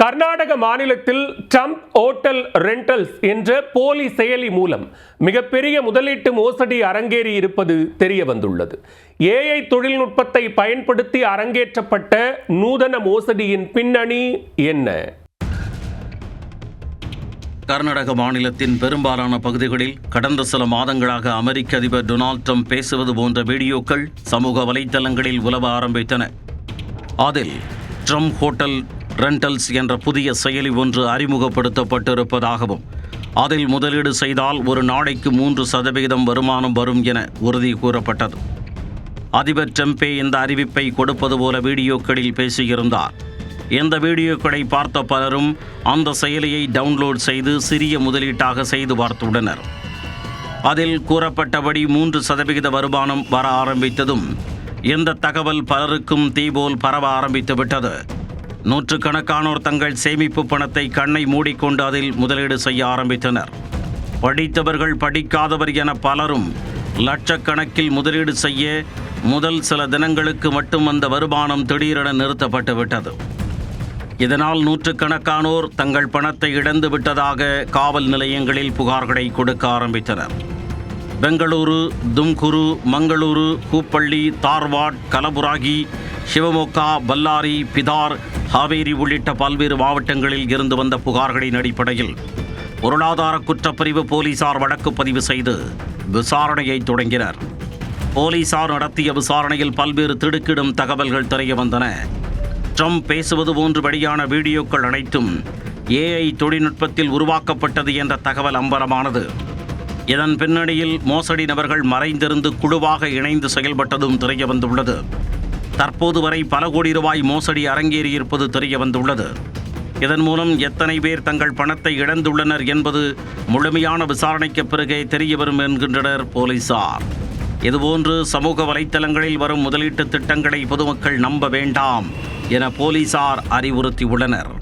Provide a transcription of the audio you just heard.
கர்நாடக மாநிலத்தில் Trump hotel rentals என்ற போலி செயலி மூலம் மிகப்பெரிய முதலீட்டு மோசடி அரங்கேறி இருப்பது தெரிய வந்துள்ளது. ஏஐ தொழில்நுட்பத்தை பயன்படுத்தி அரங்கேற்றப்பட்ட நூதன மோசடியின் பின்னணி என்ன? கர்நாடக மாநிலத்தின் பெரும்பாலான பகுதிகளில் கடந்த சில மாதங்களாக அமெரிக்க அதிபர் டொனால்ட் ட்ரம்ப் பேசுவது போன்ற வீடியோக்கள் சமூக வலைத்தளங்களில் உலவ ஆரம்பித்தன. அதில் ட்ரம்ப் ஹோட்டல் ரெண்டல்ஸ் என்ற புதிய செயலி ஒன்று அறிமுகப்படுத்தப்பட்டிருப்பதாகவும் அதில் முதலீடு செய்தால் ஒரு நாளைக்கு மூன்று சதவிகிதம் வருமானம் வரும் என உறுதி கூறப்பட்டது. அதிபர் ட்ரம்பே இந்த அறிவிப்பை கொடுப்பது போல வீடியோக்களில் பேசியிருந்தார். இந்த வீடியோக்களை பார்த்த பலரும் அந்த செயலியை டவுன்லோட் செய்து சிறிய முதலீட்டாக செய்து பார்த்துள்ளனர். அதில் கூறப்பட்டபடி மூன்று சதவிகித வருமானம் வர ஆரம்பித்ததும் இந்த தகவல் பலருக்கும் தீபோல் பரவ ஆரம்பித்துவிட்டது. நூற்றுக்கணக்கானோர் தங்கள் சேமிப்பு பணத்தை கண்ணை மூடிக்கொண்டு அதில் முதலீடு செய்ய ஆரம்பித்தனர். படித்தவர்கள் படிக்காதவர் என பலரும் லட்சக்கணக்கில் முதலீடு செய்ய முதல் சில தினங்களுக்கு மட்டும் அந்த வருமானம் திடீரென நிறுத்தப்பட்டு விட்டது இதனால் நூற்றுக்கணக்கானோர் தங்கள் பணத்தை இழந்து விட்டதாக காவல் நிலையங்களில் புகார்களை கொடுக்க ஆரம்பித்தனர். பெங்களூரு தும்குரு மங்களூரு கூப்பள்ளி தார்வாட் கலபுராகி சிவமோகா பல்லாரி பிதார் ஹாவேரி உள்ளிட்ட பல்வேறு மாவட்டங்களில் இருந்து வந்த புகார்களின் அடிப்படையில் பொருளாதார குற்றப்பிரிவு போலீசார் வழக்கு பதிவு செய்து விசாரணையை தொடங்கினர். போலீசார் நடத்திய விசாரணையில் பல்வேறு திடுக்கிடும் தகவல்கள் தெரிய வந்தன. ட்ரம்ப் பேசுவது போன்று வெளியான வீடியோக்கள் அனைத்தும் ஏஐ தொழில்நுட்பத்தில் உருவாக்கப்பட்டது என்ற தகவல் அம்பலமானது. இதன் பின்னணியில் மோசடி நபர்கள் மறைந்திருந்து குழுவாக இணைந்து செயல்பட்டதும் தெரிய வந்துள்ளது. தற்போது வரை பல கோடி ரூபாய் மோசடி அரங்கேறியிருப்பது தெரிய வந்துள்ளது இதன் மூலம் எத்தனை பேர் தங்கள் பணத்தை இழந்துள்ளனர் என்பது முழுமையான விசாரணைக்கு பிறகே தெரிய வரும் என்கின்றனர் போலீசார். இதுபோன்று சமூக வலைத்தளங்களில் வரும் முதலீட்டு திட்டங்களை பொதுமக்கள் நம்ப வேண்டாம் என போலீசார் அறிவுறுத்தியுள்ளனர்.